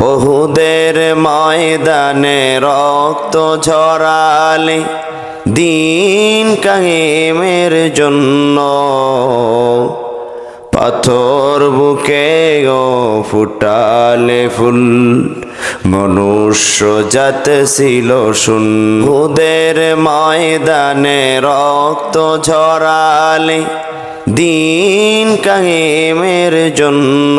বহুদের ময়দানে রক্ত ঝরালে দিন কায়েমের জন্য। পাথর বুকে ও ফুটালে ফুল, মনুষ্য জাত ছিল সুন্দর ময়দানে রক্ত ঝরালে দিন কায়েমের জন্য।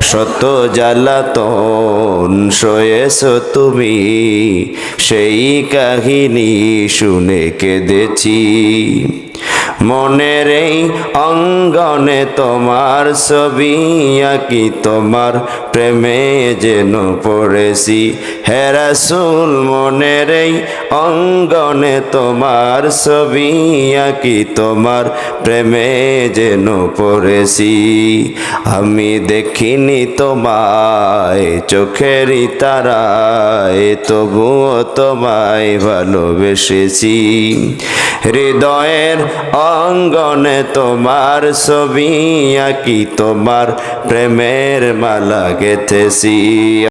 শত জ্বালাতন শোয়েছ তুমি। সেই কাহিনী শুনে কেঁদেছি। মনের এই অঙ্গনে তোমার ছবি আঁকি, তোমার প্রেমে যেন পড়েছি। হেরাসুল মনের এই অঙ্গনে তোমার ছবি আঁকি, তোমার প্রেমে যেন পড়েছি। আমি দেখিনি তোমায়, চোখেরই তারায়, তবুও তোমায় ভালোবেসেছি। হৃদয়ের অঙ্গনে তোমার ছবি আঁকি তোমার প্রেমের মালা গেথেছি।